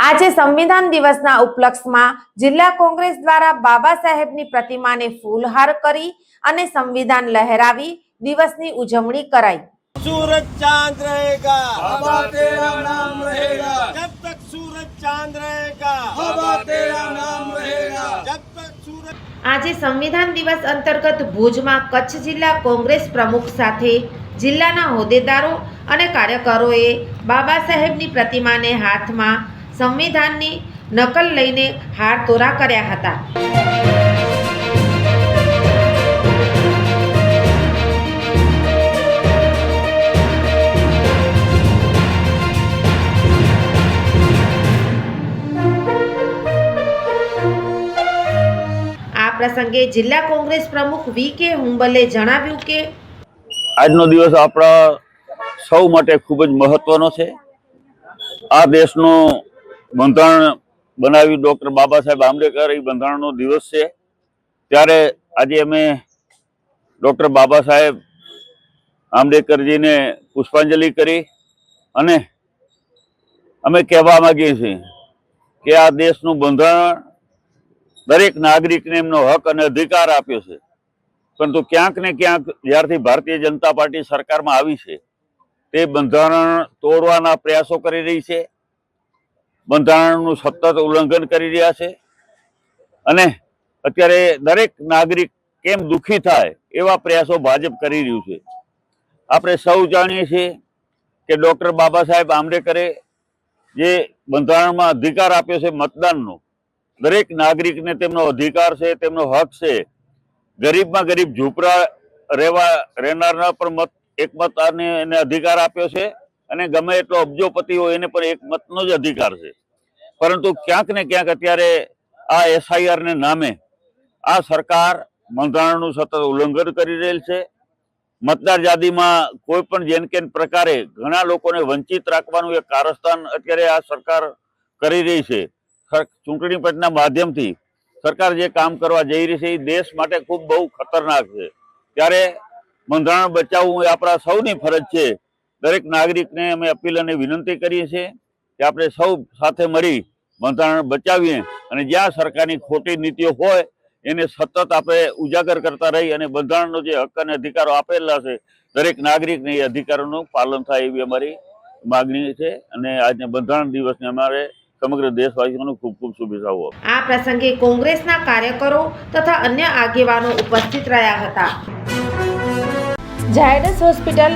આજે સંવિધાન દિવસના ઉપલક્ષમાં જિલ્લા કોંગ્રેસ દ્વારા બાબા સાહેબની પ્રતિમાને ફૂલહાર કરી અને સંવિધાન લહેરાવી દિવસની ઉજવણી કરાઈ सूरज चांद रहेगा बाबा तेरा नाम रहेगा जब तक सूरज चांद रहेगा बाबा तेरा नाम रहेगा जब तक सूरज આજે સંવિધાન દિવસ અંતર્ગત ભુજમાં કચ્છ જિલ્લા કોંગ્રેસ પ્રમુખ સાથે જિલ્લાના હોદ્દેદારો અને કાર્યકરોએ બાબા સાહેબની પ્રતિમાને હાથમાં સંવિધાનની નકલ લઈને હાર તોરા કર્યા હતા. આ પ્રસંગે જિલ્લા કોંગ્રેસ પ્રમુખ વી કે હુંબલે જણાવ્યું કે આજનો દિવસ આપણા સૌ માટે ખૂબ જ મહત્વનો છે. આ દેશનું બંધારણ બનાવ્યું ડૉક્ટર બાબા સાહેબ આંબેડકર, એ બંધારણનો દિવસ છે. ત્યારે આજે અમે ડૉક્ટર બાબા સાહેબ આંબેડકરજીને પુષ્પાંજલિ કરી અને અમે કહેવા માંગીએ છીએ કે આ દેશનું બંધારણ દરેક નાગરિકને એમનો હક અને અધિકાર આપ્યો છે. પરંતુ ક્યાંક ને ક્યાંક જ્યારથી ભારતીય જનતા પાર્ટી સરકારમાં આવી છે, તે બંધારણ તોડવાના પ્રયાસો કરી રહી છે. બંધારણનું સતત ઉલ્લંઘન કરી રહ્યા છે. અને અત્યારે દરેક નાગરિક કેમ દુઃખી થાય એવા પ્રયાસો ભાજપ કરી રહ્યું છે. આપણે સૌ જાણીએ છીએ કે ડૉક્ટર બાબા સાહેબ આંબેડકરે જે બંધારણમાં અધિકાર આપ્યો છે મતદાનનો, દરેક નાગરિકને તેમનો અધિકાર છે, તેમનો હક છે. ગરીબમાં ગરીબ ઝૂંપડા રહેવા, રહેનારના પણ મત, એક મત અને એને અધિકાર આપ્યો છે. અને ગમે એટલો અબજોપતિ હોય એને પણ એક મતનો જ અધિકાર છે. પરંતુ ક્યાંક ને ક્યાંક અત્યારે આ એસઆઈઆરને નામે આ સરકાર બંધારણનું સતત ઉલ્લંઘન કરી રહેલ છે. મતદાર યાદીમાં કોઈ પણ જેન કેન પ્રકારે ઘણા લોકોને વંચિત રાખવાનું એક કારસ્થાન અત્યારે આ સરકાર કરી રહી છે. ચૂંટણી પંચના માધ્યમથી સરકાર જે કામ કરવા જઈ રહી છે એ દેશ માટે ખૂબ બહુ ખતરનાક છે. ત્યારે બંધારણ બચાવવું એ આપણા સૌની ફરજ છે. દરેક નાગરિકને અમે અપીલ અને વિનંતી કરીએ છીએ કે આપણે સૌ સાથે મળી બંધારણ બચાવીએ અને જ્યાં સરકારની ખોટી નીતિઓ હોય એને સતત આપણે ઉજાગર કરતા રહી અને બંધારણનો જે હક અને અધિકારો આપેલા છે દરેક નાગરિકને એ અધિકારોનું પાલન થાય એવી અમારી માગણી છે અને આજના બંધારણ દિવસને અમારે સમગ્ર દેશવાસીઓનું ખૂબ ખૂબ શુભેચ્છાઓ આ પ્રસંગે કોંગ્રેસના કાર્યકરો તથા અન્ય આગેવાનો ઉપસ્થિત રહ્યા હતા. ઝાયડસ હોસ્પિટલ